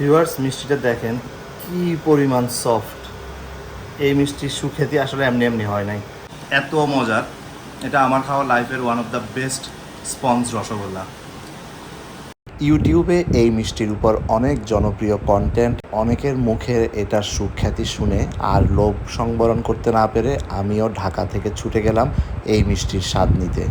Viewers মিষ্টিটা দেখেন, কি পরিমাণ সফট এই মিষ্টির সুখ্যাতি আসলে এমনি এমনি হয় নাই। এত মজার। এটা আমার খাওয়া লাইফের one of the best sponge rasgulla. ইউটিউবে এই মিষ্টির উপর অনেক জনপ্রিয় কন্টেন্ট অনেকের মুখে এটার সুখ্যাতি শুনে আর লোভ সংবরণ করতে না পেরে আমিও ঢাকা থেকে ছুটে গেলাম এই মিষ্টির স্বাদ নিতে।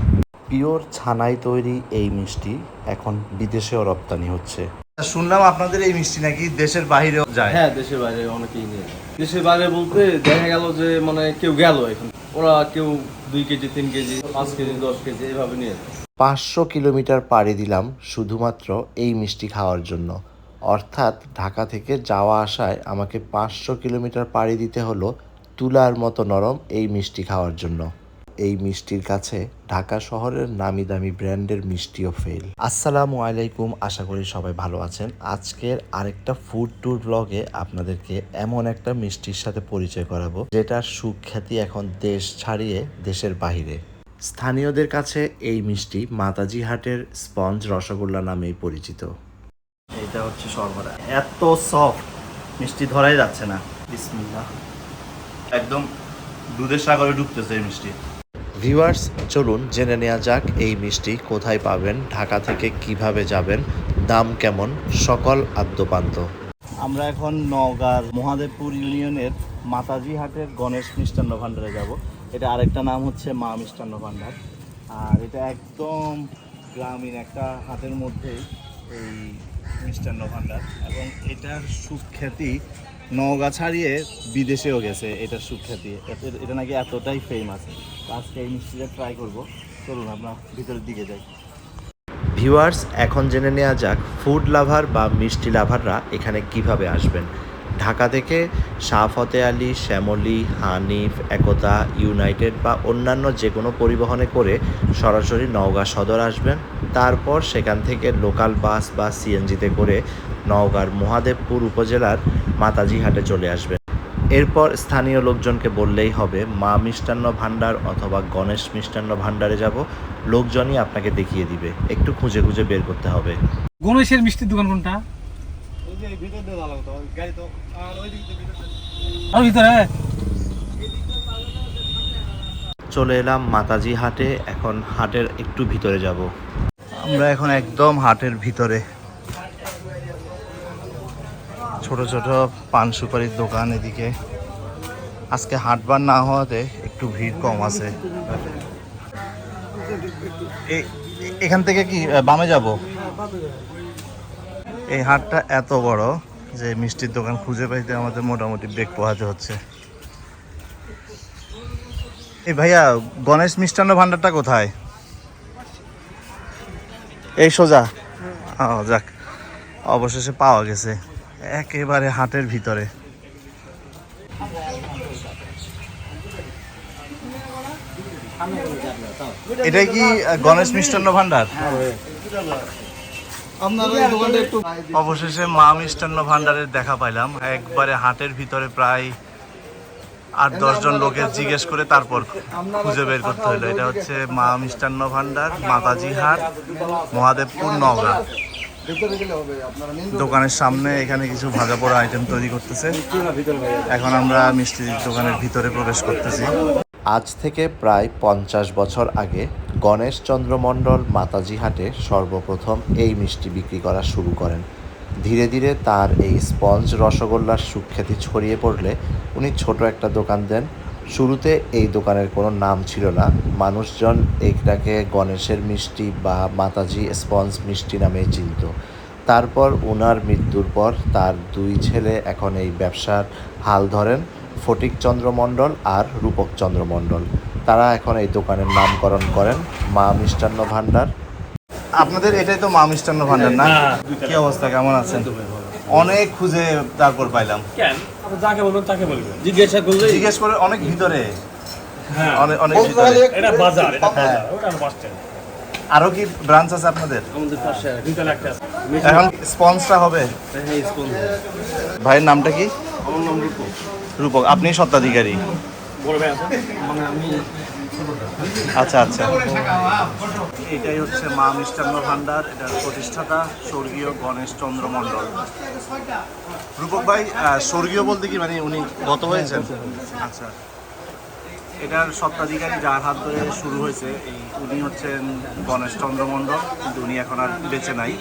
পিওর ছানায় তৈরি এই মিষ্টি এখন বিদেশেও রপ্তানি হচ্ছে। শুনলাম আপনাদের এই মিষ্টি নাকি দেশের বাইরেও যায়। হ্যাঁ দেশের বাইরে অনেকেই নিয়ে যায়। দেশের বাইরে বলতে দেখা গেল যে মানে কেউ গেল এখন। ওরা কেউ দুই কেজি তিন কেজি পাঁচ কেজি দশ কেজি এইভাবে নিয়ে যায়। পাঁচশো কিলোমিটার পাড়ি দিলাম শুধুমাত্র এই মিষ্টি খাওয়ার জন্য। অর্থাৎ ঢাকা থেকে যাওয়া আসায় আমাকে পাঁচশো কিলোমিটার পাড়ি দিতে হলো তুলার মতো নরম এই মিষ্টি খাওয়ার জন্য। এই মিষ্টির কাছে ঢাকা শহরের নামি দামি ব্র্যান্ডের মিষ্টিও ফেল আসসালামু আলাইকুম, আশা করি সবাই ভালো আছেন। আজকের আরেকটা ফুড ট্যুর ব্লগে আপনাদেরকে এমন একটা মিষ্টির সাথে পরিচয় করাবো যেটার সুখ্যাতি এখন দেশ ছাড়িয়ে দেশের বাইরে স্থানীয়দের কাছে এই মিষ্টি মাতাজি হাটের স্পঞ্জ রসগোল্লা নামেই পরিচিত। এটা হচ্ছে সরবরাহ এত সফট মিষ্টি ধরাই যাচ্ছে না। বিসমিল্লাহ। একদম দুধের সাগরে ডুবতেছে এই মিষ্টি। ভিউয়ার্স, চলুন জেনে নেওয়া যাক এই মিষ্টি কোথায় পাবেন, ঢাকা থেকে কীভাবে যাবেন, দাম কেমন, সকল আদ্যপান্ত। আমরা এখন নওগাঁর মহাদেবপুর ইউনিয়নের মাতাজি হাটের গণেশ মিষ্টান্ন ভাণ্ডারে যাব। এটা আরেকটা নাম হচ্ছে মা মিষ্টান্ন ভাণ্ডার। আর এটা একদম গ্রামীণ একটা হাতের মধ্যেই এই মিষ্টান্ন ভাণ্ডার। এবং এটার সুখ্যাতি নওগাঁ ছাড়িয়ে বিদেশেও গেছে এটার সুখ্যাতি। এটা নাকি এতটাই ফেমাস আজকে এই মিষ্টিটা ট্রাই করব। চলুন, আমরা ভিতরের দিকে যাই। ভিউয়ার্স এখন জেনে নেওয়া যাক ফুড লাভার বা মিষ্টি লাভাররা এখানে কীভাবে আসবেন। ঢাকা থেকে শাহ ফতে আলী, শ্যামলী, হানিফ, একতা, ইউনাইটেড বা অন্যান্য যে কোনো পরিবহনে করে সরাসরি নওগাঁ সদর আসবেন। তারপর সেখান থেকে লোকাল বাস বা সিএনজিতে করে নওগাঁর মহাদেবপুর উপজেলার মাতাজি হাটে চলে আসবে এরপর স্থানীয় লোকজনকে বললেই হবে মা মিষ্টান্ন ভাণ্ডার অথবা গণেশ মিষ্টান্ন ভাণ্ডারে যাব। লোকজনই আপনাকে দেখিয়ে দিবে। একটু খুঁজে খুঁজে বের করতে হবে। গণেশের মিষ্টির দোকান কোনটা? চলে এলাম মাতাজি হাটে এখন হাটের একটু ভিতরে যাব। আমরা এখন একদম হাটের ভিতরে। ছোট ছোট পান সুপারির দোকান এদিকে। আজকে হাটবার না হওয়াতে একটু ভিড় কম আছে। এখান থেকে কি বামে যাব? এই হাটটা এত বড় যে মিষ্টির দোকান খুঁজে পাইতে আমাদের মোটামুটি বেগ পোহাতে হচ্ছে। এই ভাইয়া, গণেশ মিষ্টান্ন ভান্ডারটা কোথায়? এই সোজা? যাক। অবশেষে পাওয়া গেছে। একেবারে হাটের ভিতরে। এটাই কি গণেশ মিষ্টান্ন ভান্ডার? অবশেষে মা মিষ্টান্ন ভান্ডারের দেখা পাইলাম। একবারে হাটের ভিতরে প্রায় আট দশজন লোকের জিজ্ঞেস করে তারপর খুঁজে বের করতে হলো। এটা হচ্ছে মা মিষ্টান্ন ভান্ডার মাতাজি হাট মহাদেবপুর, নওগাঁ। দোকানের সামনে এখানে কিছু ভাজা পোড়া আইটেম তৈরি করতেছে। এখন আমরা মিষ্টির দোকানের ভিতরে প্রবেশ করতেছি। আজ থেকে প্রায় পঞ্চাশ বছর আগে গণেশ চন্দ্র মণ্ডল মাতাজি হাটে সর্বপ্রথম এই মিষ্টি বিক্রি করা শুরু করেন। ধীরে ধীরে তার এই স্পঞ্জ রসগোল্লার সুখ্যাতি ছড়িয়ে পড়লে উনি ছোট একটা দোকান দেন। শুরুতে এই দোকানের কোনো নাম ছিল না। মানুষজন এইটাকে গণেশের মিষ্টি বা মাতাজি স্পঞ্জ মিষ্টি নামে চিনত। তারপর ওনার মৃত্যুর পর তার দুই ছেলে এখন এই ব্যবসার হাল ধরেন, ফটিক চন্দ্র মণ্ডল আর রূপক চন্দ্র মণ্ডল। তারা এখন এই দোকানের নামকরণ করেন মা মিষ্টান্ন ভাণ্ডার। আপনাদের এটাই তো মা মিষ্টান্ন ভাণ্ডার না? কি অবস্থা কেমন আছেন? অনেক খুঁজে তারপর পাইলাম। যাকে বলবেন তাকে বলবেন। জিজ্ঞাসা করলে জিজ্ঞেস করে অনেক ভিতরে। হ্যাঁ। অনেক অনেক ভিতরে। এটা বাজার এটা হ্যাঁ। বাজার ওটা বাস স্ট্যান্ড আরও কি ব্রাঞ্চ আছে আপনাদের? আমাদের পাশে দুইটা একটা আছে। এখন স্পন্সটা হবে। হ্যাঁ ভাইয়ের নামটা কি? আমার নাম রূপক। রূপক আপনি সত্ত্বাধিকারী বড় ভাই আছে? মানে আমি আচ্ছা আচ্ছা। এটাই হচ্ছে মা মিষ্টান্ন ভান্ডার এটার প্রতিষ্ঠাতা স্বর্গীয় গণেশ চন্দ্র মণ্ডল। রূপক ভাই স্বর্গীয় বলতে কি? মানে উনি গত হয়েছেন? আচ্ছা। এটার সত্ত্বাধিকারী যার হাত ধরে শুরু হয়েছে উনি হচ্ছেন গণেশ চন্দ্র মণ্ডল কিন্তু উনি এখন আর বেঁচে নাই।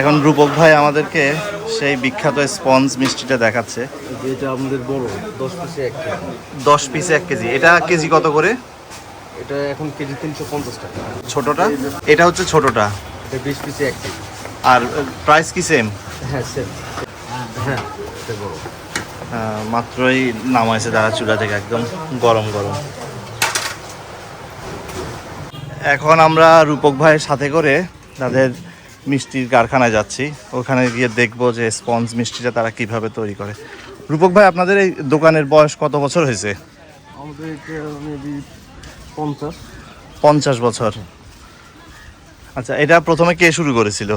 এখন রূপক ভাই আমাদেরকে সেই বিখ্যাত স্পঞ্জ মিষ্টিটা দেখাচ্ছে। এটা আমাদের বড় দশ পিসে এক কেজি। দশ পিসে এক কেজি। এটা কেজি কত করে? এটা এখন কেজি তিনশো পঞ্চাশ টাকা। ছোটটা? এটা হচ্ছে ছোটটা। বিশ পিসে এক কেজি। আর প্রাইস কি সেম হ্যাঁ সেম হ্যাঁ মাত্রই নামাইছে তারা চুলা থেকে একদম গরম গরম। এখন আমরা রূপক ভাইয়ের সাথে করে তাদের মিষ্টির কারখানায় যাচ্ছি। ওখানে গিয়ে দেখব যে স্পঞ্জ মিষ্টিটা তারা কীভাবে তৈরি করে। রূপক ভাই আপনাদের এই দোকানের বয়স কত বছর হয়েছে? আমাদের পঞ্চাশ। বছর। আচ্ছা এটা প্রথমে কে শুরু করেছিল?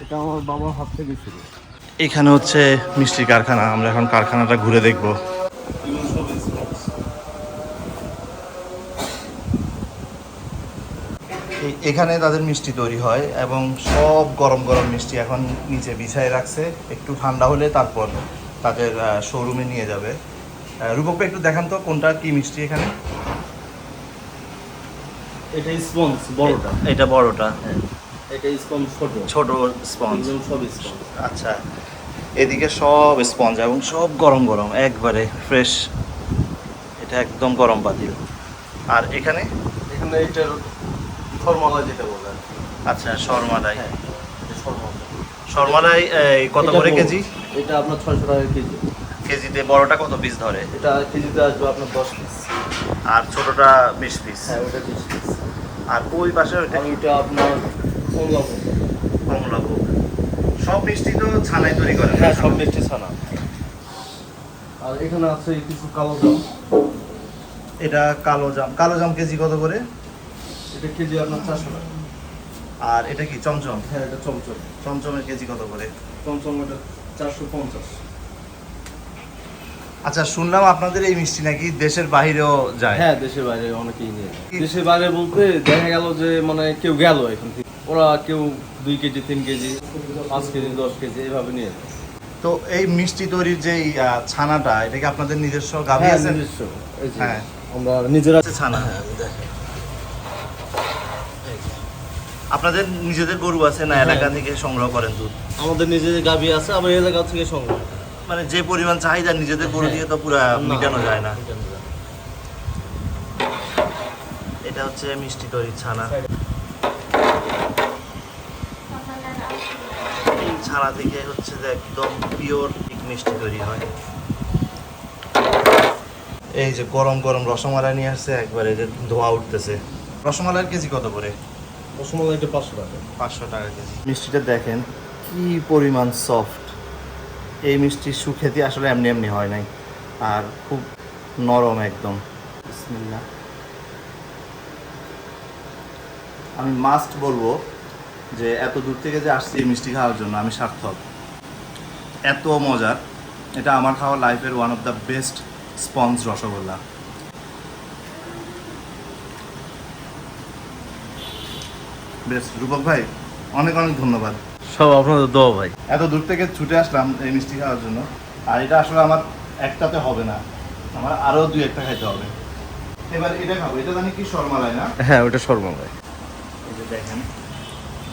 এটা আমার বাবার হাত থেকে ছিল এখানে হচ্ছে মিষ্টির কারখানা আমরা এখন কারখানাটা ঘুরে দেখব। এই- এখানে তাদের মিষ্টি তৈরি হয় এবং সব গরম গরম মিষ্টি এখন নিচে বিছায় রাখছে। একটু ঠান্ডা হলে তারপর তাদের শোরুমে নিয়ে যাবে। আহ, রূপক ভাই একটু দেখান তো কোনটা কি মিষ্টি এখানে? এটা স্পঞ্জ বড়টা। এটা বড়টা এটা স্পঞ্জ ছোট। ছোট স্পঞ্জ সব স্পঞ্জ আচ্ছা এদিকে সব স্পঞ্জ এবং সব গরম গরম একবারে ফ্রেশ এটা একদম গরম পাতিল। আর এখানে? এখানে এটার ফর্মালা যেটা বলে। আচ্ছা শর্মালাই। হ্যাঁ শর্মালাই কত করে কেজি? এটা আপনার ছয়শো টাকা কেজি। কেজিতে বড়টা কত পিস ধরে? এটা কেজিতে আসবে আপনার দশ পিস আর ছোটটা বিশ পিস হ্যাঁ ওটা বিশ পিস আর ওই পাশে ওইটা? ওইটা আপনার কমলা কমলাভোগ। সব মিষ্টি তো ছানায় তৈরি করে হ্যাঁ সব মিষ্টি ছানা। আর এখানে আছে কিছু কালো জাম। এটা কালো জাম। কালো জাম কেজি কত করে? এটা কেজি আপনার চারশো টাকা। আর এটা কি চমচম? হ্যাঁ এটা চমচম। চমচমের কেজি কত করে? চমচম এটা চারশো পঞ্চাশ। আচ্ছা শুনলাম আপনাদের এই মিষ্টি নাকি দেশের বাইরেও যায়। হ্যাঁ দেশের বাইরে অনেকেই নিয়ে যায়। দেশের বাইরে বলতে দেখা গেল যে মানে কেউ গেল এখান থেকে। ওরা কেউ দুই কেজি তিন কেজি পাঁচ কেজি দশ কেজি এইভাবে নিয়ে যায়। তো এই মিষ্টি তৈরির যে ছানাটা এটা কি আপনাদের নিজস্ব গাভী হ্যাঁ আছে? নিজস্ব। হ্যাঁ। আমরা নিজেরা আছে ছানা আপনাদের নিজেদের গরু আছে না এলাকা থেকে সংগ্রহ করেন দুধ? আমাদের নিজেদের গাভী আছে আবার এলাকা থেকে সংগ্রহ মানে যে পরিমাণ চাহিদা নিজেদের গরু দিয়ে তো পুরো মেটানো যায় না। এটা হচ্ছে মিষ্টি তৈরি ছানা। এই ছানা থেকে হচ্ছে যে একদম পিওর মিষ্টি তৈরি হয়। এই যে গরম গরম রসমালাই নিয়ে আসছে একবারে যে ধোয়া উঠতেছে। রসমালাইয়ের কেজি কত করে? রসমালাই এটা পাঁচশো টাকা। পাঁচশো টাকা কেজি। মিষ্টিটা দেখেন কি পরিমাণ সফট এই মিষ্টির সুখ্যাতি আসলে এমনি এমনি হয় নাই। আর খুব নরম একদম। আমি মাস্ট বলব যে এত দূর থেকে যে আসছি এই মিষ্টি খাওয়ার জন্য, আমি সার্থক। এত মজার। এটা আমার খাওয়া লাইফের one of the best sponge rasgulla. বেশ, রূপক ভাই, অনেক অনেক ধন্যবাদ। সব আপনাদের দোয়া ভাই। এত দূর থেকে ছুটে আসলাম এই মিষ্টি খাওয়ার জন্য। আর এটা আসলে আমার একটাতে হবে না। আমার আরও দুই একটা খাইতে হবে। এবার এটা খাব। এটা জানি কি শর্মালাই না? হ্যাঁ ওটা সর্বমালাই এই যে দেখেন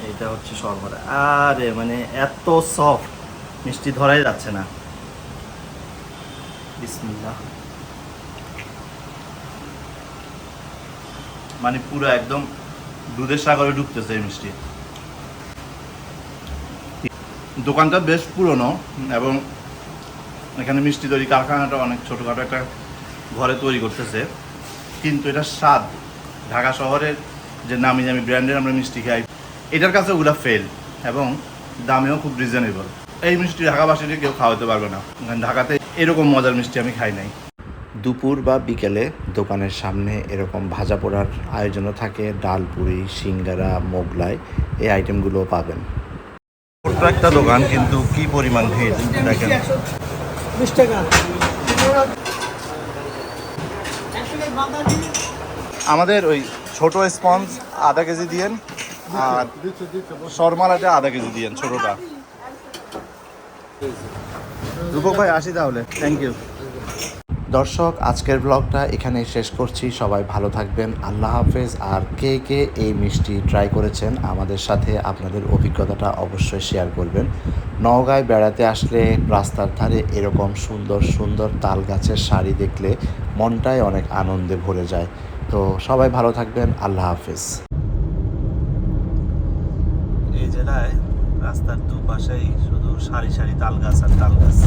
এটা হচ্ছে শর্মালাই আরে মানে এত সফট মিষ্টি ধরাই যাচ্ছে না। বিসমিল্লাহ। মানে পুরো একদম দুধের সাগরে ঢুকতেছে এই মিষ্টি। দোকানটা বেশ পুরনো এবং এখানে মিষ্টি তৈরি কারখানাটা অনেক ছোটোখাটো একটা ঘরে তৈরি করতেছে। কিন্তু এটা স্বাদ। ঢাকা শহরের যে নামি দামি ব্র্যান্ডের আমরা মিষ্টি খাই, এটার কাছে ওগুলো ফেল এবং দামেও খুব রিজনেবল এই মিষ্টি ঢাকাবাসীকে কেউ খাওয়াতে পারবে না। ঢাকাতে এরকম মজার মিষ্টি আমি খাই নাই। দুপুর বা বিকেলে দোকানের সামনে এরকম ভাজা পোড়ার আয়োজনও থাকে। ডাল পুরি, সিঙ্গারা, মোগলাই, এই আইটেমগুলোও পাবেন। ছোট্ট একটা দোকান কিন্তু কি পরিমাণ ভিড় দেখেন। আমাদের ওই ছোট স্পঞ্জ আধা কেজি দিয়েন আর শর্মালাটা আধা কেজি দিয়েন ছোটটা। রূপক ভাই আসি তাহলে। থ্যাংক ইউ দর্শক, আজকের ব্লগটা এখানেই শেষ করছি। সবাই ভালো থাকবেন, আল্লাহ হাফেজ। আর কে কে এই মিষ্টি ট্রাই করেছেন, আমাদের সাথে আপনাদের অভিজ্ঞতাটা অবশ্যই শেয়ার করবেন। নওগাঁয় বেড়াতে আসলে রাস্তার ধারে এরকম সুন্দর সুন্দর তাল গাছের শাড়ি দেখলে মনটাই অনেক আনন্দে ভরে যায়। তো সবাই ভালো থাকবেন, আল্লাহ হাফেজ। এই জেলায় রাস্তার দুপাশেই শুধু সারি সারি তাল গাছ আর তাল গাছ